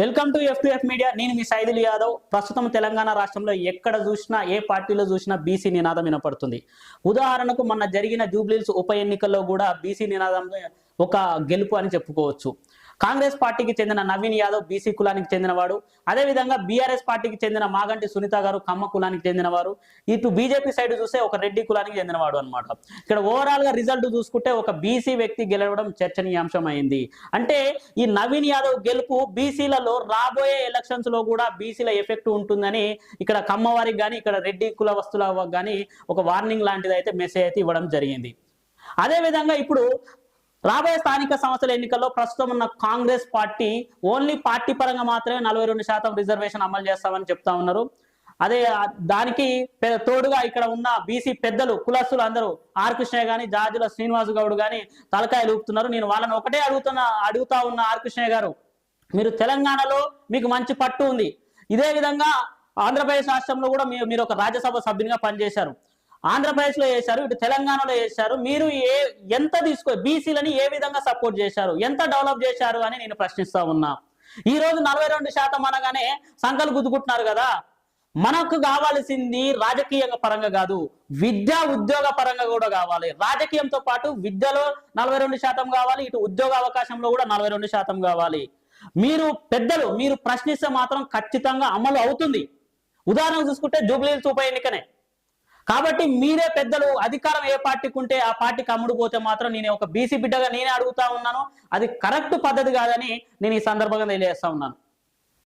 Welcome to FTF media నేను మీ సైదుల్ యాదవ్. ప్రస్తుతం తెలంగాణ రాష్ట్రంలో ఎక్కడ చూసినా ఏ పార్టీలో చూసినా బీసీ నినాదం వినపడుతుంది. ఉదాహరణకు మొన్న జరిగిన జూబ్లీల్స్ ఉప ఎన్నికల్లో కూడా బీసీ నినాదం ఒక గెలుపు అని చెప్పుకోవచ్చు. కాంగ్రెస్ పార్టీకి చెందిన నవీన్ యాదవ్ బీసీ కులానికి చెందినవాడు. అదేవిధంగా బీఆర్ఎస్ పార్టీకి చెందిన మాగంటి సునీత గారు కమ్మ కులానికి చెందినవారు. ఇటు బీజేపీ సైడ్ చూస్తే ఒక రెడ్డి కులానికి చెందినవాడు అనమాట ఇక్కడ ఓవరాల్గా రిజల్ట్ చూసుకుంటే ఒక బీసీ వ్యక్తి గెలవడం చర్చనీయాంశం అయింది అంటే ఈ నవీన్ యాదవ్ గెలుపు బీసీలలో రాబోయే ఎలక్షన్స్లో కూడా బీసీల ఎఫెక్ట్ ఉంటుందని ఇక్కడ కమ్మవారికి కానీ ఇక్కడ రెడ్డి కుల వస్తువుల కానీ ఒక వార్నింగ్ లాంటిది అయితే మెసేజ్ అయితే ఇవ్వడం జరిగింది. అదే విధంగా ఇప్పుడు రాబోయే స్థానిక సంస్థల ఎన్నికల్లో ప్రస్తుతం ఉన్న కాంగ్రెస్ పార్టీ ఓన్లీ పార్టీ పరంగా మాత్రమే నలభై రెండు శాతం రిజర్వేషన్ అమలు చేస్తామని చెప్తా ఉన్నారు. అదే దానికి తోడుగా ఇక్కడ ఉన్న బీసీ పెద్దలు కులస్తులు అందరూ ఆర్ కృష్ణయ్య గాని జాజుల శ్రీనివాస్ గౌడ్ గాని తలకాయలు ఊపుతున్నారు. నేను వాళ్ళని ఒకటే అడుగుతున్నా అడుగుతా ఉన్న ఆర్ కృష్ణయ్య గారు మీరు తెలంగాణలో మీకు మంచి పట్టు ఉంది. ఇదే విధంగా ఆంధ్రప్రదేశ్ రాష్ట్రంలో కూడా మీరు ఒక రాజ్యసభ సభ్యునిగా పనిచేశారు. ఆంధ్రప్రదేశ్లో చేశారు ఇటు తెలంగాణలో చేశారు మీరు ఏ ఎంత తీసుకో బీసీలని ఏ విధంగా సపోర్ట్ చేశారు? ఎంత డెవలప్ చేశారు అని నేను ప్రశ్నిస్తా ఉన్నా. ఈ రోజు నలభై రెండు శాతం అనగానే సంకలు గుద్దుకుంటున్నారు కదా. మనకు కావాల్సింది రాజకీయ పరంగా కాదు విద్యా ఉద్యోగ పరంగా కూడా కావాలి. రాజకీయంతో పాటు విద్యలో నలభై రెండు శాతం కావాలి ఇటు ఉద్యోగ అవకాశంలో కూడా నలభై రెండు శాతం కావాలి. మీరు పెద్దలు మీరు ప్రశ్నిస్తే మాత్రం ఖచ్చితంగా అమలు అవుతుంది. ఉదాహరణ చూసుకుంటే జూబ్లీహిల్స్ ఉప ఎన్నికనే. కాబట్టి మీరే పెద్దలు అధికారం ఏ పార్టీకి ఉంటే ఆ పార్టీకి అమ్ముడు పోతే మాత్రం నేను ఒక బీసీ బిడ్డగా నేనే అడుగుతా ఉన్నాను. అది కరెక్ట్ పద్ధతి కాదని నేను ఈ సందర్భంగా తెలియజేస్తా ఉన్నాను.